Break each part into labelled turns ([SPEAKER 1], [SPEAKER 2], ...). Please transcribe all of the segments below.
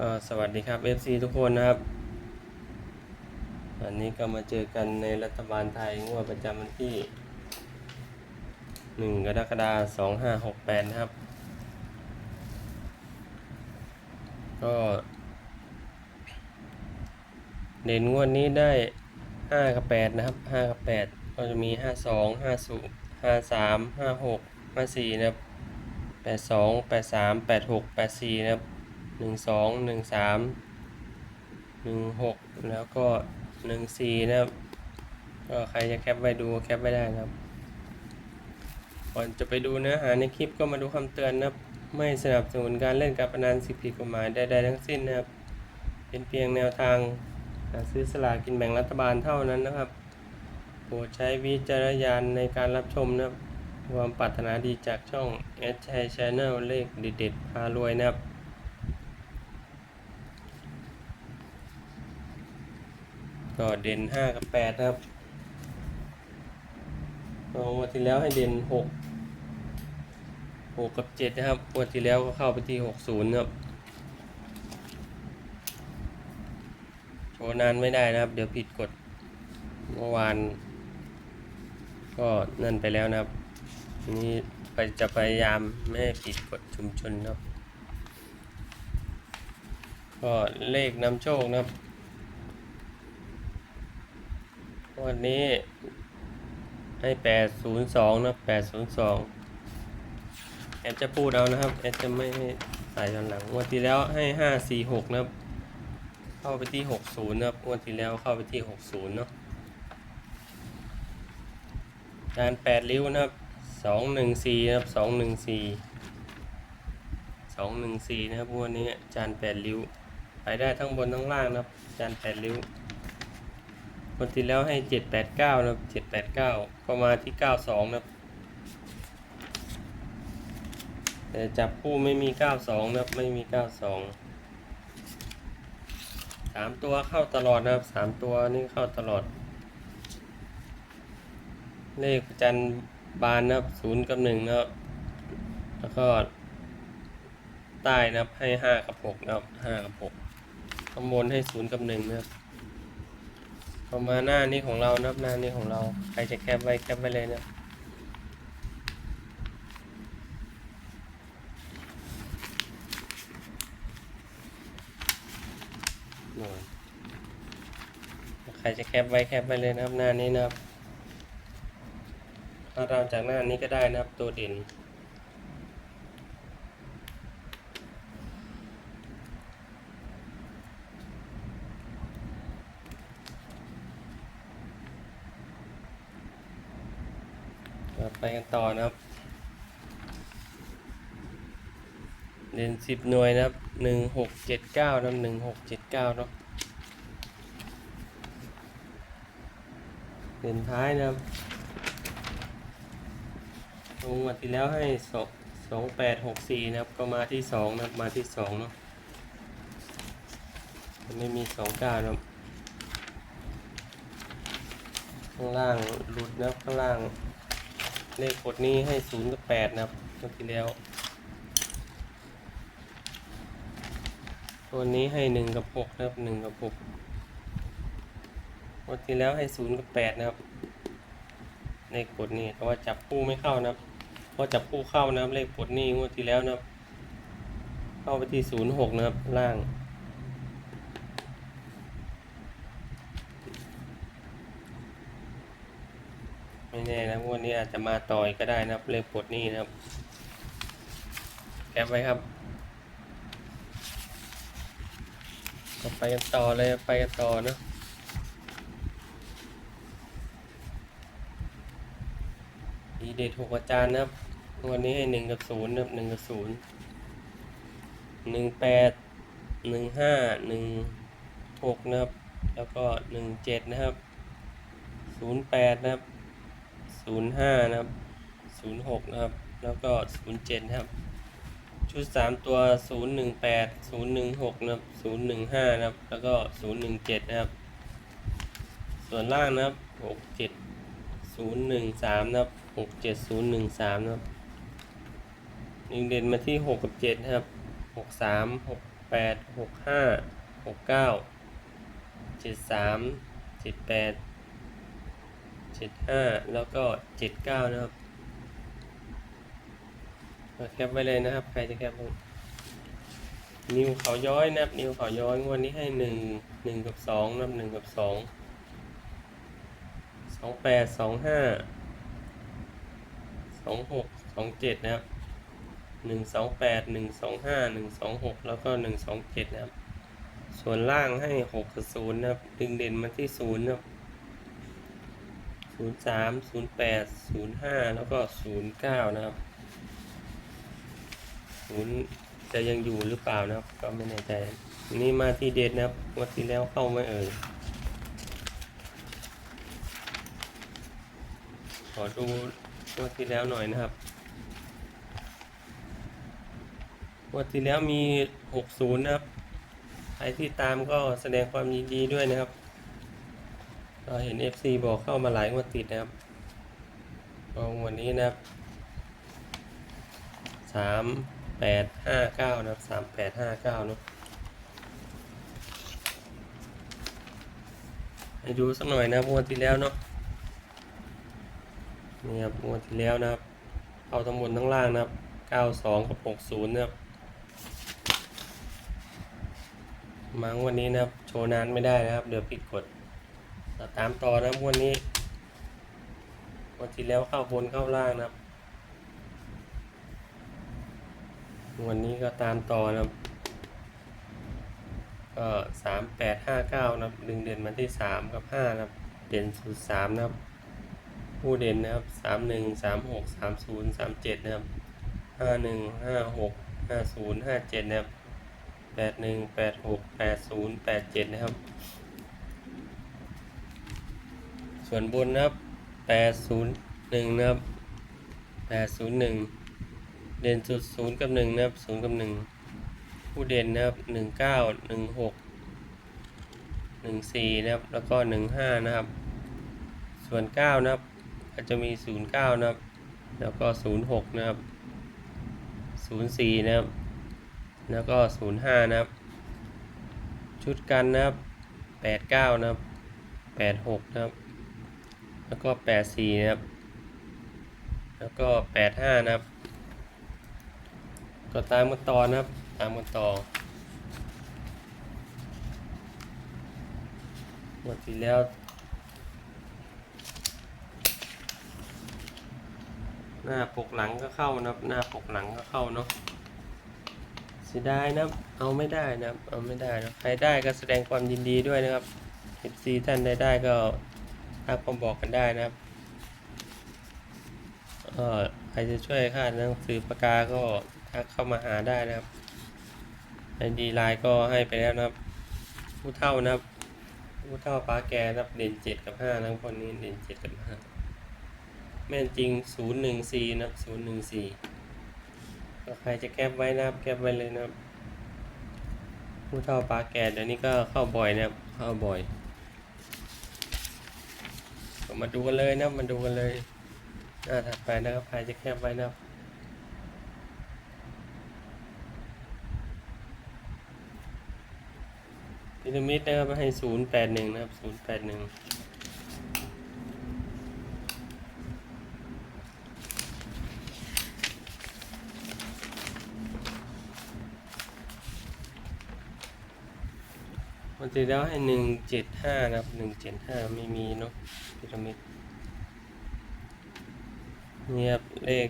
[SPEAKER 1] ก็สวัสดีครับ FC ทุกคนนะครับ วันนี้ก็มาเจอกันในรัฐบาลไทยงวดประจำวันที่ 1 กรกฎาคม2568 นะครับ ก็ เด่นงวดนี้ได้ 5 กับ 8 นะครับ 5 กับ 8 ก็จะมี 52 50 53 56 54 นะครับ 82 83 86 84 นะครับ หนึ่งสองหนึ่งสามหนึ่งหกแล้วก็หนึ่งสี่นะครับ ก็ใครจะแคปไว้ดูแคปไว้ได้นะครับ ก่อนจะไปดูเนื้อหาในคลิปก็มาดูคำเตือนนะครับ ไม่สนับสนุนการเล่นการพนันสิ่งผิดกฎหมายใดๆทั้งสิ้นนะครับ เป็นเพียงแนวทางซื้อสลากกินแบ่งรัฐบาลเท่านั้นนะครับโปรดใช้วิจารณญาณในการรับชมนะครับ ความปรารถนาดีจากช่อง s h i Channel เลขเด็ดๆพารวยนะครับ ก็เด่นห้ากับแปดนะครับงวันที่แล้วให้เด่นหกหกกับเจ็ดนะครับวันที่แล้วก็เข้าไปที่หกศูนย์ครับโชว์นานไม่ได้นะครับ เดี๋ยวผิดกฎเมื่อวาน ก็นั่นไปแล้วนะครับ นี้ไปจะพยายามไม่ให้ผิดกฎชุมชนนะครับ ก็เลขนำโชคนะครับ วันนี้ให้แปดศูนย์สองนะแปดศูนย์สองแอดจะพูดเอานะครับแอดจะไม่ใส่ย้อนหลังวันที่แล้วให้ห้าสี่หกนะครับ เข้าไปที่หกศูนย์นะครับวันที่แล้วเข้าไปที่หกศูนย์เนาะการแปดริ้วนะครับสองหนึ่งสี่นะครับสองหนึ่งสี่สองหนึ่งสี่นะครับวันนี้จานแปดริ้วไปได้ทั้งบนทั้งล่างนะครับจานแปดริ้ว คนที่แล้วให้เจ็ดแปดเก้านะครับเจ็ดแปดเก้าก็มาที่เก้าสองนะครับ แต่จับคู่ไม่มีเก้าสองนะครับ ไม่มีเก้าสองสามตัวเข้าตลอดนะครับสามตัวนี่เข้าตลอด เลขประจันบานนะครับศูนย์กับหนึ่งนะครับแล้วก็ใต้นะครับให้ห้ากับหกนะครับห้ากับหกข้างบนให้ศูนย์กับหนึ่งนะครับ พอมาหน้านี้ของเรานับหน้านี้ของเรา ใครจะแคปไว้แคปไว้เลยนะโน่นใครจะแคปไว้แคปไว้เลยนะครับหน้านี้นะครับถ้าเราจากหน้านี้ก็ได้นะครับตัวเด่น เราไปกันต่อนะครับเด่นสิบหน่วยนะครับหนึ่งหกเจ็ดเก้านะหนึ่งหกเจ็ดเก้าเนาะเด่นท้ายนะครับลงมาที่แล้วให้สองสองแปดหกสี่นะครับ ก็มาที่สองนะครับ มาที่สองเนาะไม่มีสองเก้านะครับ ข้างล่างหลุดนะครับข้างล่าง เลขกดนี้ให้ศูนย์กับแปดนะครับเมื่อที่แล้ว ตัวนี้ให้หนึ่งกับหกนะครับหนึ่งกับหกเมื่อที่แล้วให้ศูนย์กับแปดนะครับ เลขกดนี้แต่ว่าจับคู่ไม่เข้านะครับพราะจับคู่เข้านะครับเลขกดนี้งวดที่แล้วนะครับ เข้าไปที่ศูนย์หกนะครับล่าง ไม่แน่นะงวดนี้อาจจะมาต่อยก็ได้นะครับเลขปลดหนี้นะครับแคปไว้ครับก็ไปกันต่อเลยไปกันต่อเนะดีเด็ดหกอาจารย์นะครับวันนี้ให้หนึ่งกับศูนย์นะครับหนึ่งกับศูนย์หนึ่งแปดหนึ่งห้าหนึ่งหกนะครับ แล้วก็หนึ่งเจ็ดนะครับศูนย์แปดนะครับ ศูนย์ห้านะครับศูนย์หกนะครับ แล้วก็ศูนย์เจ็ดครับ ชุดสามตัวศูนย์หนึ่งแปดศูนย์หนึ่งหกนะครับศูนย์หนึ่งห้านะครับ แล้วก็ศูนย์หนึ่งเจ็ดนะครับ ส่วนล่างนะครับหกเจ็ดศูนย์หนึ่งสามนะครับหกเจ็ดศูนย์หนึ่งสามนะครับยิงเด่นมาที่หกกับเจ็ดนะครับหกสามหกแปดหกห้าหกเก้าเจ็ดสามเจ็ดแปด เจ็ดห้าแล้วก็เจ็ดเก้านะครับแคปไว้เลยนะครับ ใครจะแคปบ้งนิวเขาย้อยนะครับ นิวเขาย้อยงวดนี้ให้หนึ่งหนึ่งกับสองนะครับหนึ่งกับสองสองแปดสองห้าสองหกสองเจ็ดนะครับหนึ่งสองแปดหนึ่งสองห้าหนึ่งสองหกแล้วก็หนึ่งสองเจ็ดนะครับ ส่วนล่างให้หกกับศูนย์นะครับ ดึงเด่นมาที่ศูนย์นะครับ ศูนย์สามศูนย์แปดศูนย์ห้าแล้วก็ศูนย์เก้านะครับศูนย์จะยังอยู่หรือเปล่านะครับ ก็ไม่แน่ใจ นี่มาที่เด็ดนะครับวันที่แล้วเข้าไม่เอ่ยขอดูงวดที่แล้วหน่อยนะครับงวดที่แล้วมีหกศูนย์นะครับ ใครที่ตามก็แสดงความยินดีด้วยนะครับ เราเห็น FC บอกเข้ามาหลายงวดติดนะครับก็งวันนี้นะครับสามแปดห้าเก้านะครับสามแปดห้าเก้าเนอะให้ดูสักหน่อยนะครับงวดที่แล้วเนาะนี่ครับงวดที่แล้วนะครับเอาทั้งบนทั้งล่างนะครับ92กับ60นะครับมางวันนี้นะครับ โชว์นานไม่ได้นะครับ เดี๋ยวปิดกด เราตามต่อนะครับวันนี้วันที่แล้วเข้าบนเข้าล่างนะครับวันนี้ก็ตามต่อนะครับก็สามแปดห้าเก้านะครับดึงเด่นมาที่สามกับห้านะครับเด่นสุดสามนะครับผู้เด่นนะครับสามหนึ่งสามหกสามศูนย์สามเจ็ดนะครับห้าหนึ่งห้าหกห้าศูนย์ห้าเจ็ดนะครับแปดหนึ่งแปดหกแปดศูนย์แปดเจ็ดนะครับ ส่วนบนนะครับแปดศูนย์หนึ่งนะครับแปดศูนย์หนึ่งเด่นสุดศูนย์กับหนึ่งนะครับศูนย์กับหนึ่งผู้เด่นนะครับหนึ่งเก้าหนึ่งหกหนึ่งสี่นะครับแล้วก็หนึ่งห้านะครับ ส่วนเก้านะครับก็จจะมี09นะครับ แล้วก็06นะครับ04นะครับ แล้วก็05นะครับ ชุดกันนะครับ89นะครับ86นะครับ แล้วก็84นะครับ แล้วก็85นะครับ ก็ตามกันต่อนะครับ ตามกันต่อหมดที่แล้วหน้าปกหลังก็เข้านะครับ หน้าปกหลังก็เข้าเนาะเสียดายนะเอาไม่ได้นะเอาไม่ได้นะใครได้ก็แสดงความยินดีด้วยนะครับ FC ท่านใดได้ก็ ทักมาบอกกันได้นะครับเออใครจะช่วยค่าหนังสือปากกาก็ทักเข้ามาหาได้นะครับไอดีไลน์ก็ให้ไปแล้วนะครับ ผู้เท่านะครับ ผู้เท่าป้าแกนะครับเด่นเจ็ดกับห้านะครับคนนี้เด่นเจ็ดกับห้าแม่นจริง014นะครับ014ก็ใครจะแคปไว้นะครับแคปไว้เลยนะครับ ผู้เท่าปลาแก่เดี๋ยวนี้ก็เข้าบ่อยนะครับ เข้าบ่อย มาดูกันเลยนะมาดูกันเลยหน้าถัดไปนะครับใครจะแคปไว้นะครับพีระมิดนะครับให้081นะครับ081วันที่แล้วให้หนึ่งเจ็ดห้านะครับหนึ่งเจ็ดห้าไม่มีเนาะพีระมิดเนี่ยครับเลข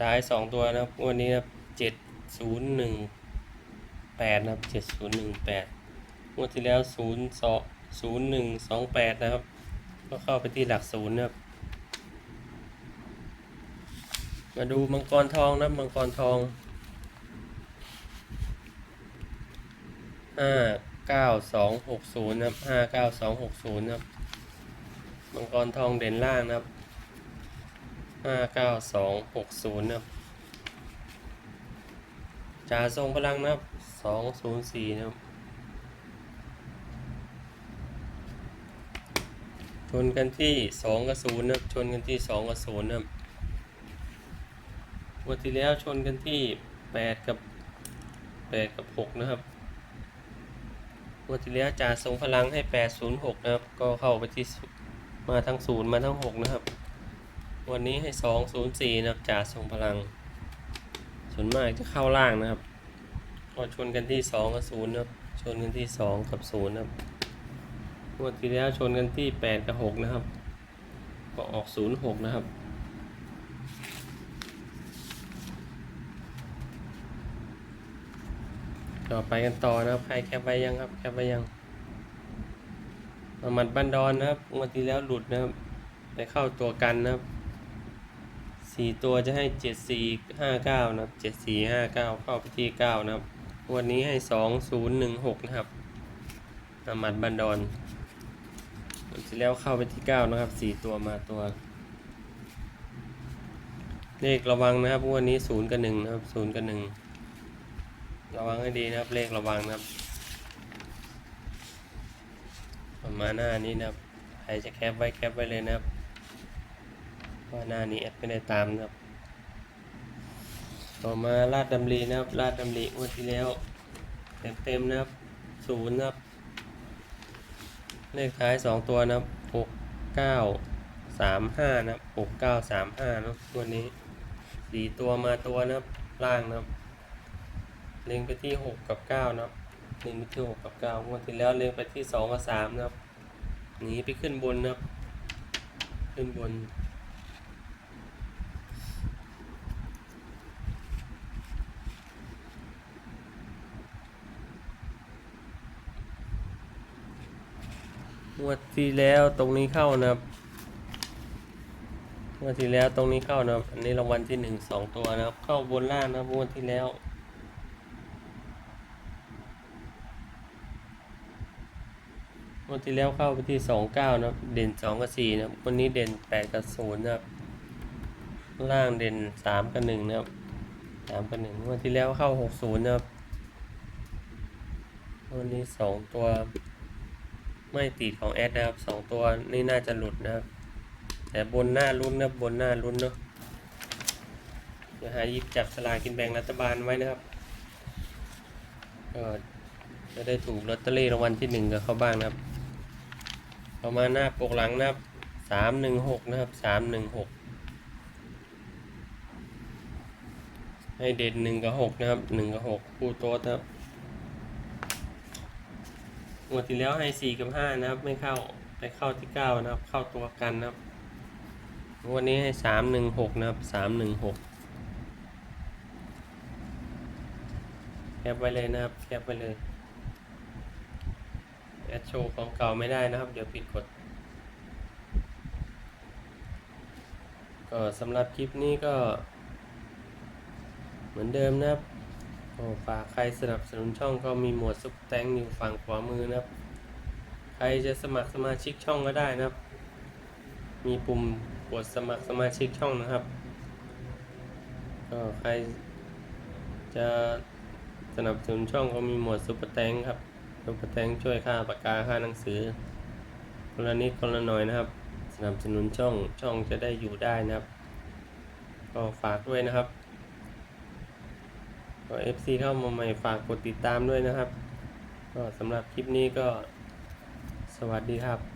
[SPEAKER 1] ท้ายสองตัวนะครับวันนี้ครับเจ็ดศูนย์หนึ่งแปดนะครับเจ็ดศูนย์หนึ่งแปดงวดที่แล้วศูนย์สองศูนย์หนึ่งสองแปดนะครับ ก็เข้าไปที่หลักศูนย์นะครับ มาดูมังกรทองนะมังกรทองห้าเก้าสองหกศูนย์นะครับห้าเก้าสองหกศูนย์นะครับ มังกรทองเด่นล่างนะครับห้าเก้าสองหกศูนย์นะครับจ่าทรงพลังนะครับสองศูนย์สี่นะครับชนกันที่สองกับศูนย์นะครับชนกันที่สองกับศูนย์นะครับวันที่แล้วชนกันที่แปดกับแปดกับหกนะครับงวดที่แล้วจ่าทรงพลังให้แปดศูนย์หกนะครับ ก็เข้าไปที่ มาทั้งศูนย์มาทั้งหกนะครับ วันนี้ให้สองศูนย์สี่นะครับจ่าทรงพลังส่วนมากจะเข้าล่างนะครับก็ชนกันที่สองกับศูนย์นะครับ ชนกันที่สองกับศูนย์นะครับงวดที่แล้วชนกันที่แปดกับหกนะครับ ก็ออกศูนย์หกนะครับต่อไปกันต่อนะครับ ใครแคปไว้ยังครับ แคปไว้ยัง ประมัดบันดอนนะครับงวดที่แล้วหลุดนะครับไปเข้าตัวกันนะครับสี่ตัวจะให้เจ็ดสี่ห้าเก้านะครับเจ็ดสี่ห้าเก้าเข้าไปที่เก้านะครับวันนี้ให้สองศูนย์หนึ่งหกนะครับอามัดบันดอนวันที่แล้วเข้าไปที่เก้านะครับสี่ตัวมาตัว เลขระวังนะครับวันนี้ศูนย์กับหนึ่งนะครับศูนย์กับหนึ่งระวังให้ดีนะครับเลขระวังนะครับ ประมาณหน้านี้นะครับใครจะแคปไว้แคปไว้เลยนะครับว่าหน้านี้แอดไม่ได้ตามนะครับ ต่อมาลาดดำรีนะครับลาดดำรีงวดที่แล้วเต็มเต็มๆนะครับศูนย์นะครับเลขท้ายสองตัวนะครับหกเก้าสามห้านะครับหกเก้าสามห้านะตัวนี้สี่ตัวมาตัวนะครับล่างนะครับเล็งไปที่หกกับเก้านะครับ เล็งไปที่หกกับเก้างวดที่แล้วเล็งไปที่สองกับสามนะครับหนีไปขึ้นบนนะครับ ขึ้นบนงวดที่แล้วตรงนี้เข้านะครับงวดที่แล้วตรงนี้เข้านะครับ อันนี้รางวัลที่หนึ่งสองตัวนะครับ เข้าบนล่างนะครับงวดที่แล้ว วดที่แล้วเข้าไปที่สองเก้านะครับเด่นสองกับสี่นะครับวันนี้เด่นแปดกับศูนย์นะครับล่างเด่นสามกับหนึ่งนะครับสามกับหนึ่งงวดที่แล้วเข้าหกศูนย์นะครับวันนี้สองตัว ไม่ติดของแอดนะครับสองตัวนี่น่าจะหลุดนะครับแต่บนหน้าลุ้นนะครับบนหน้าลุ้นเนาะเดี๋ยวหาหยิบจับสลากกินแบ่งรัฐบาลไว้นะครับก็จะได้ถูกลอตเตอรี่รางวัลที่หนึ่งกับเขาบ้างนะครับ ประมาณหน้าปกหลังนะครับสามหนึ่งหกนะครับสามหนึ่งหกให้เด่นหนึ่งกับหกนะครับหนึ่งกับหกคู่โต๊ดนะครับงวดที่แล้วให้สี่กับห้านะครับ ไม่เข้าไปเข้าที่เก้านะครับ เข้าตัวกันนะครับวันนี้ให้สามหนึ่งหกนะครับสามหนึ่งหกแคปไว้เลยนะครับแคปไว้เลย ดโชว์ของเก่าไม่ได้นะครับ เดี๋ยวผิดกฎก็สำหรับคลิปนี้ก็ เหมือนเดิมนะครับฝากใครสนับสนุนช่องก็มีหมวดซุปแตงอยู่ฝั่งขวามือนะครับ ใครจะสมัครสมาชิกช่องก็ได้นะครับ มีปุ่มกดสมัครสมาชิกช่องนะครับ ก็ใครจะสนับสนุนช่องก็มีหมวดซุปเปอร์แตงครับ ซุปเปอร์แตงช่วยค่าปากกาค่าหนังสือคนละนิดคนละหน่อยนะครับ สนับสนุนช่องช่องจะได้อยู่ได้นะครับ ก็ฝากด้วยนะครับก็เอฟซีเข้ามาใหม่ฝากกดติดตามด้วยนะครับ ก็สำหรับคลิปนี้ก็สวัสดีครับ